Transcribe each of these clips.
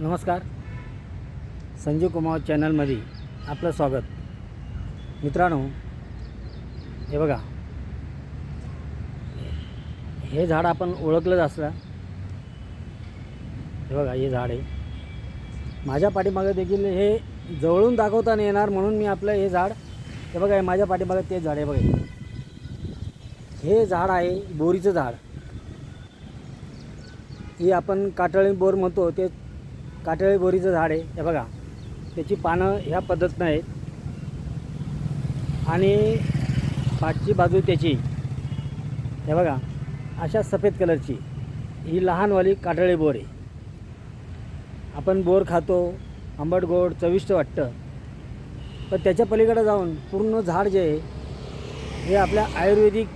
नमस्कार. संजीव कुमार चॅनलमध्ये आपलं स्वागत. मित्रांनो हे बघा. हे झाड आपण ओळखलंच असलं. हे बघा हे झाड आहे. माझ्या पाठीमागं देखील हे जवळून दाखवताना येणार म्हणून मी आपलं हे झाड हे बघा माझ्या पाठीमागं तेच झाड आहे बघा. हे. हे झाड आहे बोरीचं झाड. हे आपण काटळी बोर म्हणतो ते काटळी बोरीचं झाड आहे. हे बघा. त्याची पानं ह्या पद्धतीनं आहेत. आणि पाठची बाजू त्याची. हे बघा. अशा सफेद कलरची. ही लहानवाली काटळी बोर आहे. आपण बोर खातो आंबट गोड चविष्ट वाटतं. पण त्याच्या पलीकडे जाऊन पूर्ण झाड जे आहे हे आपल्या आयुर्वेदिक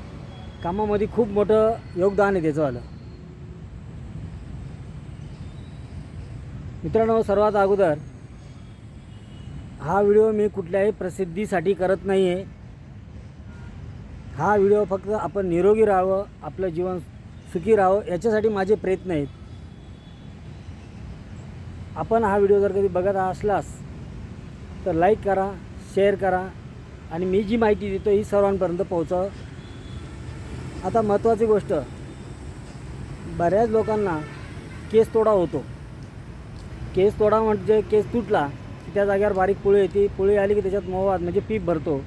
कामामध्ये खूप मोठं योगदान आहे त्याचंवालं मित्रांनो सर्वात अगोदर हा व्हिडिओ मी कुठल्याही प्रसिद्धीसाठी करत नाही आहे हा व्हिडिओ फक्त आपण निरोगी राहावं आपलं जीवन सुखी राहावं याच्यासाठी माझे प्रयत्न आहेत. आपण हा व्हिडिओ जर कधी बघत असलास तर लाईक करा शेअर करा आणि मी जी माहिती देतो ही सर्वांपर्यंत पोहोचव. आता महत्त्वाची गोष्ट बऱ्याच लोकांना केस तोडा होतो. केस तोडा म्हणजे केस तुटला की त्या जागेवर बारीक पुळी येते पुळी आली की त्याच्यात मोवाद म्हणजे पीप भरतो.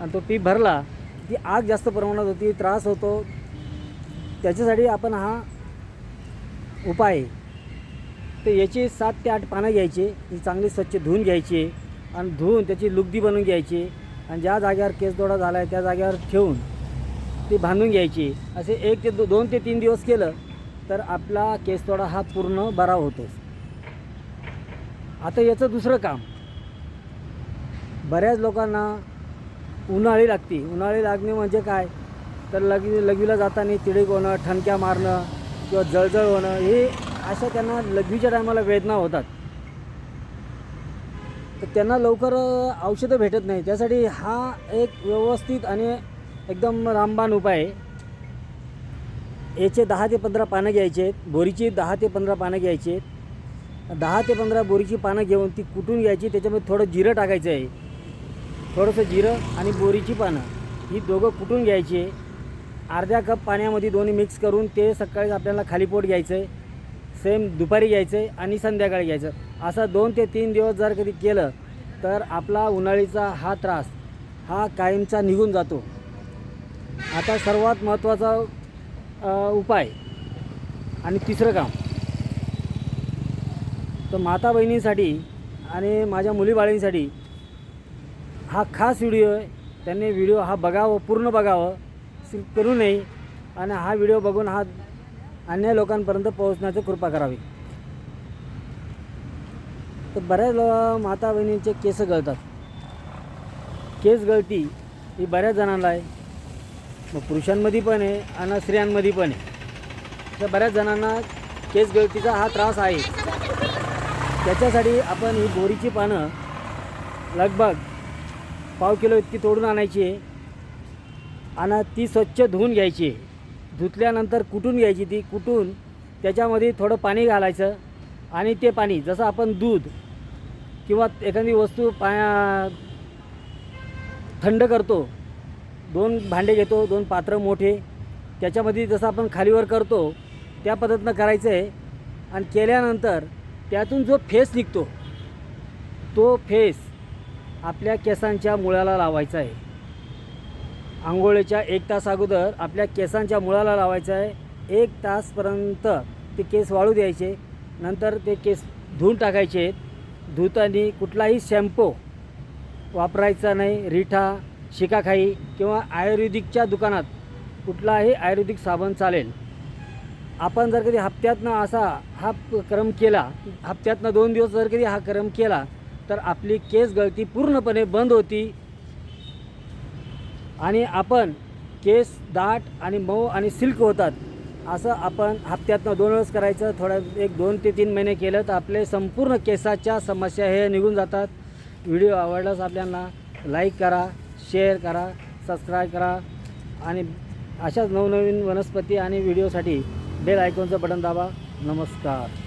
आणि तो पीप भरला ती आग जास्त प्रमाणात होती त्रास होतो. त्याच्यासाठी आपण हा उपाय आहे. तर याची सात ते आठ पानं घ्यायची ही चांगली स्वच्छ धुवून घ्यायची आणि धुवून त्याची लुगदी बनवून घ्यायची. आणि ज्या जागेवर केसदोडा झाला आहे त्या जागेवर ठेवून ती बांधून घ्यायची. असे एक ते दो दोन ते तीन दिवस केलं तर आपला केसदोडा हा पूर्ण बरा होतो. आता याचं दुसरं काम. बऱ्याच लोकांना उन्हाळी लागते. उन्हाळी लागणे म्हणजे काय? तर लगी लघवीला जाताना तिडीक होणं ठणक्या मारणं किंवा जळजळ होणं हे अशा त्यांना लघवीच्या टायमाला वेदना होतात. तर त्यांना लवकर औषधं भेटत नाही. त्यासाठी हा एक व्यवस्थित आणि एकदम रामबाण उपाय आहे. याचे दहा ते पंधरा पानं घ्यायचे आहेत. बोरीची दहा ते पंधरा पानं घ्यायची आहेत. दहा ते पंधरा बोरीची पानं घेऊन ती कुटून घ्यायची त्याच्यामध्ये थोडं जिरं टाकायचं आहे. थोडंसं जिरं आणि बोरीची पानं ही दोघं कुटून घ्यायची अर्ध्या कप पाण्यामध्ये दोन्ही मिक्स करून ते सकाळी आपल्याला खाली पोट घ्यायचं आहे सेम दुपारी घ्यायचं आहे आणि संध्याकाळी घ्यायचं. असं दोन ते तीन दिवस जर कधी केलं तर आपला उन्हाळीचा हा त्रास हा कायमचा निघून जातो. आता सर्वात महत्त्वाचा उपाय आणि तिसरं काम. तर माता बहिणींसाठी आणि माझ्या मुलीबाळींसाठी हा खास व्हिडिओ आहे. त्यांनी व्हिडिओ हा बघावं पूर्ण बघावं स्किप करू नये. आणि हा व्हिडिओ बघून हा अन्य लोकांपर्यंत पोहोचण्याची कृपा करावी. तर बऱ्याच लो- माता बहिणींचे केस गळतात. केस गळती ही बऱ्याच जणांना आहे. मग पुरुषांमध्ये पण आहे आणि स्त्रियांमध्ये पण आहे. तर बऱ्याच जणांना केस गळतीचा हा त्रास आहे. त्याच्यासाठी आपण ही बोरीची पानं लगभग पाव किलो इतकी तोडून आणायची आहे. आणि ती स्वच्छ धुवून घ्यायची धुतल्यानंतर कुटून घ्यायची ती कुटून त्याच्यामध्ये थोडं पाणी घालायचं. आणि ते पाणी जसं आपण दूध किंवा एखादी वस्तू पाया थंड करतो दोन भांडे घेतो दोन पात्र मोठे त्याच्यामध्ये जसं आपण खालीवर करतो त्या पद्धतीनं करायचं आहे. आणि केल्यानंतर त्यातून जो फेस निघतो तो फेस आपल्या केसांच्या मुळाला लावायचा आहे. आंघोळीच्या एक तास अगोदर आपल्या केसांच्या मुळाला लावायचं आहे. एक तासपर्यंत ते केस वाळू द्यायचे नंतर ते केस धुवून टाकायचे. धुताना कुठलाही शॅम्पू वापरायचा नाही रिठा शिकाखाई किंवा आयुर्वेदिकच्या दुकानात कुठलाही आयुर्वेदिक साबण चालेल. आपण जर कधी हप्त्यातनं असा हा क्रम केला हप्त्यातनं दोन दिवस जर कधी हा क्रम केला तर आपली केस गळती पूर्णपणे बंद होती. आणि आपण केस दाट आणि मऊ आणि सिल्क होतात. असं आपण हप्त्यातनं दोन वेळेस करायचं थोडा एक दोन ते तीन महिने केलं तर आपले संपूर्ण केसाच्या समस्या हे निघून जातात. व्हिडिओ आवडल्यास आपल्याला लाईक करा शेअर करा सबस्क्राईब करा. आणि अशाच नवनवीन वनस्पती आणि व्हिडिओसाठी बेल आयकॉनचं बटन दाबा. नमस्कार.